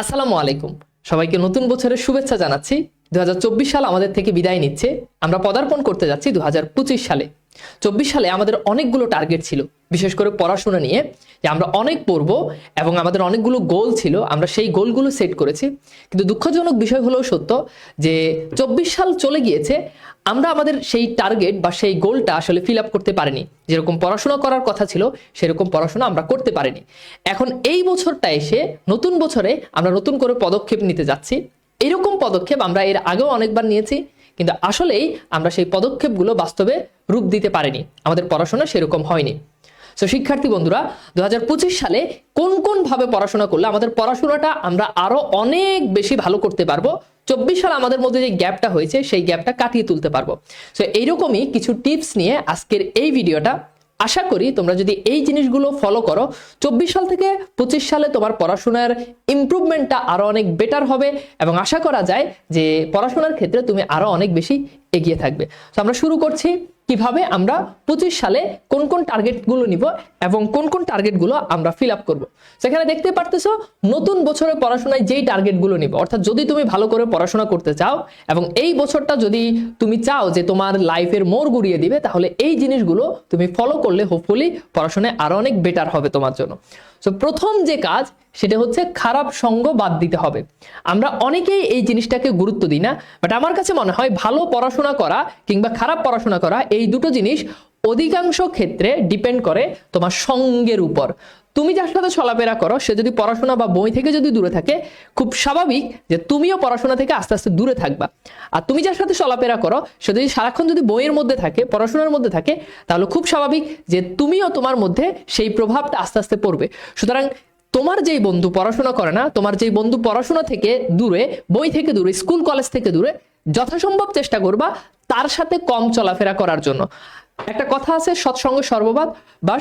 আসসালামু আলাইকুম। সবাইকে নতুন বছরের শুভেচ্ছা জানাচ্ছি। দু হাজার চব্বিশ সাল আমাদের থেকে বিদায় নিচ্ছে। আমরা পদার্পণ করতে যাচ্ছি দু হাজার পঁচিশ সালে। চব্বিশ সালে আমাদের অনেকগুলো টার্গেট ছিল। বিশেষ করে পড়াশোনা নিয়ে যে আমরা অনেক পড়ব এবং আমাদের অনেকগুলো গোল ছিল, আমরা সেই গোলগুলো সেট করেছি। কিন্তু দুঃখজনক বিষয় হলেও সত্য যে চব্বিশ সাল চলে গিয়েছে, আমরা আমাদের সেই টার্গেট বা সেই গোলটা আসলে ফিল আপ করতে পারিনি। যেরকম পড়াশোনা করার কথা ছিল, সেরকম পড়াশোনা আমরা করতে পারিনি। এখন এই বছরটা এসে নতুন বছরে আমরা নতুন করে পদক্ষেপ নিতে যাচ্ছি। এরকম পদক্ষেপ আমরা এর আগেও অনেকবার নিয়েছি। কিন্তু আসলেই আমরা সেই পদক্ষেপগুলো বাস্তবে রূপ দিতে পারিনি। আমাদের পড়াশোনা সেরকম হয়নি। সো শিক্ষার্থী বন্ধুরা দু হাজার পঁচিশ সালে কোন কোন ভাবে পড়াশোনা করলে আমাদের পড়াশোনাটা আমরা আরও অনেক বেশি ভালো করতে পারব? চব্বিশ সাল আমাদের মধ্যে যে গ্যাপটা হয়েছে, সেই গ্যাপটা কাটিয়ে তুলতে পারব। সো এইরকমই কিছু টিপস নিয়ে আজকের এই ভিডিওটা আশা করি তোমরা যদি এই জিনিসগুলো ফলো করো, চব্বিশ সাল থেকে পঁচিশ সালে তোমার পড়াশোনার ইম্প্রুভমেন্টটা আরও অনেক বেটার হবে এবং আশা করা যায় যে পড়াশোনার ক্ষেত্রে তুমি আরও অনেক বেশি এগিয়ে থাকবে। তো আমরা শুরু করছি কীভাবে আমরা পঁচিশ সালে কোন কোন টার্গেটগুলো নিব এবং কোন কোন টার্গেটগুলো আমরা ফিল আপ করব। সেখানে দেখতে পারতেছো, নতুন বছরে পড়াশোনায় যেই টার্গেটগুলো নিব, অর্থাৎ যদি তুমি ভালো করে পড়াশোনা করতে চাও এবং এই বছরটা যদি তুমি চাও যে তোমার লাইফের মোড় গুড়িয়ে দিবে, তাহলে এই জিনিসগুলো তুমি ফলো করলে হোপফুলি পড়াশোনায় আরও অনেক বেটার হবে তোমার জন্য। সো প্রথম যে কাজ, সেটা হচ্ছে খারাপ সঙ্গ বাদ দিতে হবে। আমরা অনেকেই এই জিনিসটাকে গুরুত্ব দিই না বাট আমার কাছে মনে হয় ভালো পড়াশোনা করা কিংবা খারাপ পড়াশোনা করা, এই দুটো জিনিস অধিকাংশ ক্ষেত্রে ডিপেন্ড করে তোমার সঙ্গের উপর। তুমি যার সাথে চলাফেরা করো, সে যদি পড়াশোনা বা বই থেকে যদি দূরে থাকে, খুব স্বাভাবিক যে তুমিও পড়াশোনা থেকে আস্তে আস্তে দূরে থাকবা। আর তুমি যার সাথে চলাফেরা করো, সে যদি সারাক্ষণ যদি বইয়ের মধ্যে থাকে, পড়াশোনার মধ্যে থাকে, তাহলে খুব স্বাভাবিক যে তুমিও তোমার মধ্যে সেই প্রভাবটা আস্তে আস্তে পড়বে। সুতরাং তোমার যেই বন্ধু পড়াশোনা করে না, তোমার যেই বন্ধু পড়াশোনা থেকে দূরে, বই থেকে দূরে, স্কুল, কলেজ থেকে দূরে, যথাসম্ভব চেষ্টা করবা তার সাথে কম চলাফেরা করার জন্য। একটা কথা আছে, সৎসঙ্গ সর্ববাদ বা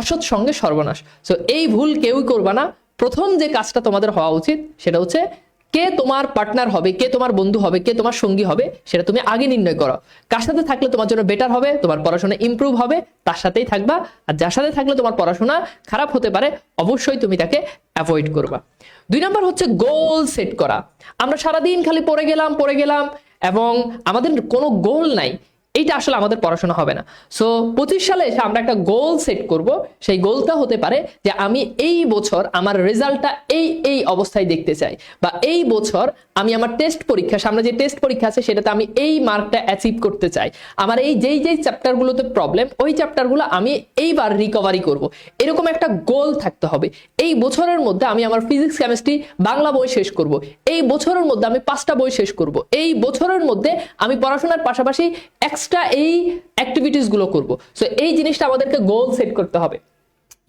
অসৎ সঙ্গে সর্বনাশ। সো এই ভুল কেউই করবা না। প্রথম যে কাজটা তোমাদের হওয়া উচিত, সেটা হচ্ছে কে তোমার পার্টনার হবে, কে তোমার বন্ধু হবে, কে তোমার সঙ্গী হবে, সেটা তুমি আগে নির্ণয় করো। কার সাথে থাকলে তোমার জন্য বেটার হবে, তোমার পড়াশোনা ইমপ্রুভ হবে, তার সাথেই থাকবা। আর যার সাথে থাকলে তোমার পড়াশোনা খারাপ হতে পারে, অবশ্যই তুমি তাকে অ্যাভয়েড করবা। দুই নম্বর হচ্ছে গোল সেট করা। আমরা সারাদিন খালি পড়ে গেলাম পড়ে গেলাম, এবং আমাদের কোনো গোল নাই। এইটা আসলে আমাদের পড়াশোনা হবে না। সো পঁচিশ সালে এসে আমরা একটা গোল সেট করব। সেই গোলটা হতে পারে যে আমি এই বছর আমার রেজাল্টটা এই এই অবস্থায় দেখতে চাই বা এই বছর আমি আমার টেস্ট পরীক্ষা, সামনে যে টেস্ট পরীক্ষা আছে সেটাতে আমি এই মার্কটা অ্যাচিভ করতে চাই। আমার এই যেই যেই চ্যাপ্টারগুলোতে প্রবলেম ওই চ্যাপ্টারগুলো আমি এইবার রিকভারি করব। এরকম একটা গোল থাকতে হবে। এই বছরের মধ্যে আমি আমার ফিজিক্স কেমিস্ট্রি বাংলা বই শেষ করব। এই বছরের মধ্যে আমি পাঁচটা বই শেষ করব। এই বছরের মধ্যে আমি পড়াশোনার পাশাপাশি এক্সট্রা এই অ্যাক্টিভিটিসগুলো করব। সো এই জিনিসটা আমাদেরকে গোল সেট করতে হবে।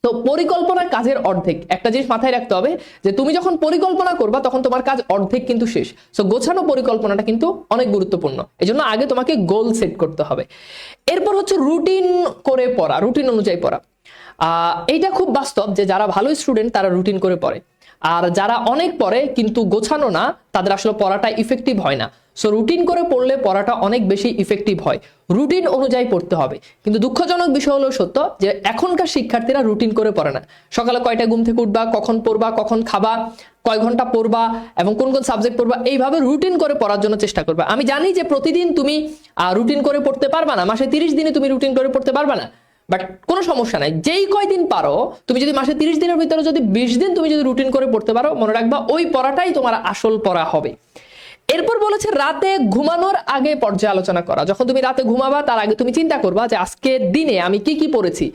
তো পরিকল্পনা কাজের অর্ধেক, একটা জিনিস মাথায় রাখতে হবে যে তুমি যখন পরিকল্পনা করবা, তখন তোমার কাজ অর্ধেক কিন্তু শেষ। সো গোছানো পরিকল্পনাটা কিন্তু অনেক গুরুত্বপূর্ণ। এই জন্য আগে তোমাকে গোল সেট করতে হবে। এরপর হচ্ছে রুটিন করে পড়া রুটিন অনুযায়ী পড়া। এইটা খুব বাস্তব যে যারা ভালো স্টুডেন্ট তারা রুটিন করে পড়ে। আর যারা অনেক পড়ে, কিন্তু গোছানো না, তাদের আসলে পড়াটা ইফেক্টিভ হয় না। সো রুটিন করে পড়লে পড়াটা অনেক বেশি ইফেক্টিভ হয়। রুটিন অনুযায়ী পড়তে হবে। কিন্তু দুঃখজনক বিষয় হলো সত্য যে, এখনকার শিক্ষার্থীরা রুটিন করে পড়ে না। সকালে কয়টা ঘুম থেকে উঠবা, কখন পড়বা, কখন খাবা, কয় ঘণ্টা পড়বা এবং কোন কোন সাবজেক্ট পড়বা, এইভাবে রুটিন করে পড়ার জন্য চেষ্টা করবা। আমি জানি যে, প্রতিদিন তুমি রুটিন করে পড়তে পারবা না। মাসে তিরিশ দিনে তুমি রুটিন করে পড়তে পারবা না। বাট কোনো সমস্যা নাই। যেই কয়দিন পারো, তুমি যদি মাসে তিরিশ দিনের ভিতরে যদি বিশ দিন তুমি যদি রুটিন করে পড়তে পারো, মনে রাখবা ওই পড়াটাই তোমার আসল পড়া হবে। এরপর বলেছে, রাতে ঘুমানোর আগে পর্যালোচনা করা। যখন তুমি রাতে ঘুমাবা, তার আগে তুমি চিন্তা করবা যে, আজকের দিনে আমি কি কি পড়েছি?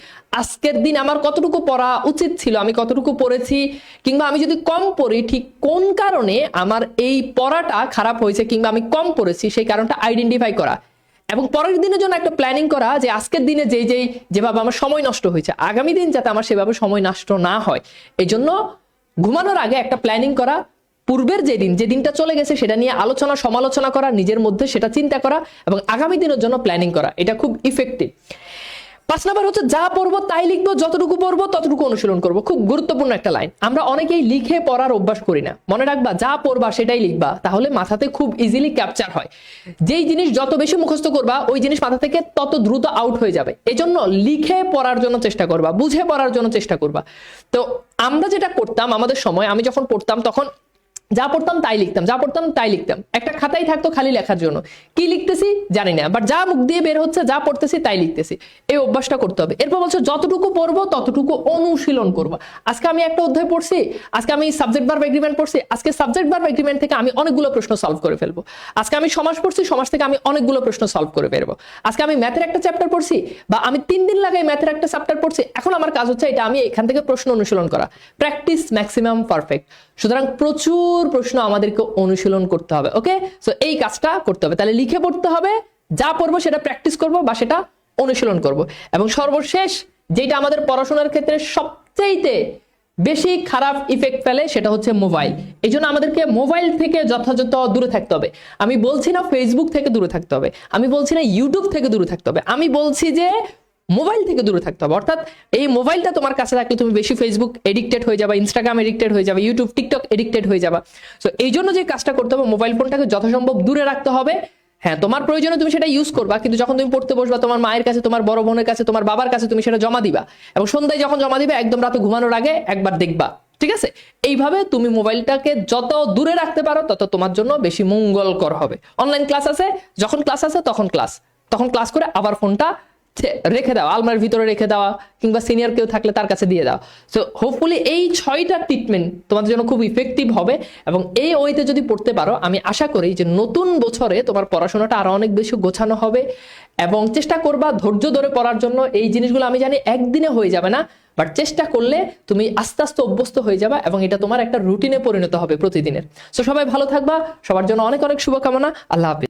আজকের দিন আমার কতটুকু পড়া উচিত ছিল? আমি কতটুকু পড়েছি? কিংবা আমি যদি কম পড়ি, ঠিক কোন কারণে আমার এই পড়াটা খারাপ হয়েছে কিংবা আমি কম পড়েছি, সেই কারণটা আইডেন্টিফাই করা। এবং পরের দিনের জন্য একটা প্ল্যানিং করা যে, আজকের দিনে যেই যেই, যেভাবে আমার সময় নষ্ট হয়েছে, আগামী দিন যাতে আমার সেভাবে সময় নষ্ট না হয়। এই জন্য ঘুমানোর আগে একটা প্ল্যানিং করা পূর্বের যে দিন যে দিনটা চলে গেছে সেটা নিয়ে আলোচনা, সমালোচনা করা, নিজের মধ্যে সেটা চিন্তা করা এবং আগামী দিনের জন্য প্ল্যানিং করা। এটা খুব ইফেক্টিভ পাঁচ নাম্বার হচ্ছে, যা পড়ব তাই লিখব, যতটুকু পড়ব ততটুকু অনুশীলন করব। খুব গুরুত্বপূর্ণ একটা লাইন আমরা অনেকেই লিখে পড়ার অভ্যাস করি না। মনে রাখবা, যা পড়বা সেটাই লিখবা, তাহলে মাথাতে খুব ইজিলি ক্যাপচার হয়। যেই জিনিস যত বেশি মুখস্থ করবা, ওই জিনিস মাথা থেকে তত দ্রুত আউট হয়ে যাবে। এজন্য লিখে পড়ার জন্য চেষ্টা করবা, বুঝে পড়ার জন্য চেষ্টা করবা। তো আমরা যেটা করতাম আমাদের সময়, আমি যখন পড়তাম তখন যা পড়তাম তাই লিখতাম, যা পড়তাম তাই লিখতাম। একটা খাতাই থাকতো খালি লেখার জন্য। কি লিখতেছি জানি না বাট যা মুখ দিয়ে বের হচ্ছে, যা পড়তেছি তাই লিখতেছি। এই অভ্যাসটা করতে হবে। এরপর বলছো, যতটুকু পড়ব, ততটুকু অনুশীলন করব। আজকে আমি একটা অধ্যায় পড়ছি, আজকে আমি সাবজেক্ট বার এগ্রিমেন্ট পড়ছি, আজকে সাবজেক্ট বার এগ্রিমেন্ট থেকে আমি অনেকগুলো প্রশ্ন সলভ করে ফেলব। আজকে আমি সমাজ পড়ছি সমাজ থেকে আমি অনেকগুলো প্রশ্ন সলভ করে ফেলব আজকে আমি ম্যাথের একটা চ্যাপ্টার পড়ছি, বা আমি তিন দিন লাগাই ম্যাথের একটা চ্যাপ্টার পড়ছি, এখন আমার কাজ হচ্ছে এটা আমি এখান থেকে প্রশ্ন অনুশীলন করা। প্র্যাকটিস ম্যাক্সিমাম পারফেক্ট সুতরাং প্রচুর প্রশ্ন আমাদেরকে অনুশীলন করতে হবে ওকে সো এই কাজটা করতে হবে। তাহলে লিখে পড়তে হবে, যা পড়ব সেটা প্র্যাকটিস করব বা সেটা অনুশীলন করব। এবং সর্বশেষ যেটা আমাদের পড়াশোনার ক্ষেত্রে সবচেয়েতে বেশি খারাপ ইফেক্ট ফেলে সেটা হচ্ছে মোবাইল এই জন্য আমাদেরকে মোবাইল থেকে যথাযথ দূরে থাকতে হবে। আমি বলছি না ফেসবুক থেকে দূরে থাকতে হবে। আমি বলছি না ইউটিউব থেকে দূরে থাকতে হবে। আমি বলছি যে মোবাইল থেকে দূরে থাকতে হবে। অর্থাৎ এই মোবাইলটা তোমার কাছে থাকলে তুমি বেশি ফেসবুক এডিক্টেড হয়ে যাবে ইনস্টাগ্রাম এডিক্টেড হয়ে যাবে ইউটিউব টিকটক এডিক্টেড হয়ে যাবে। সো এই জন্য যে কাজটা করতে হবে, মোবাইল ফোনটাকে যথাসম্ভব দূরে রাখতে হবে। হ্যাঁ তোমার প্রয়োজনে তুমি সেটা ইউজ করবা, কিন্তু যখন তুমি পড়তে বসবা, তোমার মায়ের কাছে, তোমার বড় বোনের কাছে, তোমার বাবার কাছে তুমি সেটা জমা দিবা। এবং সন্ধ্যায় যখন জমা দিবে, একদম রাতে ঘুমানোর আগে একবার দেখবা। ঠিক আছে? এইভাবে তুমি মোবাইলটাকে যত দূরে রাখতে পারো, তত তোমার জন্য বেশি মঙ্গলকর হবে। অনলাইন ক্লাস আছে, যখন ক্লাস আছে, তখন ক্লাস তখন ক্লাস করে আবার ফোনটা রেখে দাও আলমার ভিতরে রেখে দেওয়া, কিংবা সিনিয়র কেউ থাকলে তার কাছে দিয়ে দাও। সো হোপফুলি এই ছয়টা ট্রিটমেন্ট তোমাদের জন্য খুব ইফেক্টিভ হবে এবং এই ওয়েতে যদি পড়তে পারো, আমি আশা করি যে নতুন বছরে তোমার পড়াশোনাটা আরও অনেক বেশি গোছানো হবে এবং চেষ্টা করবা ধৈর্য ধরে পড়ার জন্য। এই জিনিসগুলো আমি জানি একদিনে হয়ে যাবে না বাট চেষ্টা করলে তুমি আস্তে আস্তে অভ্যস্ত হয়ে যাবে এবং এটা তোমার একটা রুটিনে পরিণত হবে প্রতিদিনের। সো সবাই ভালো থাকবা, সবার জন্য অনেক অনেক শুভকামনা, আল্লাহ হাফিজ।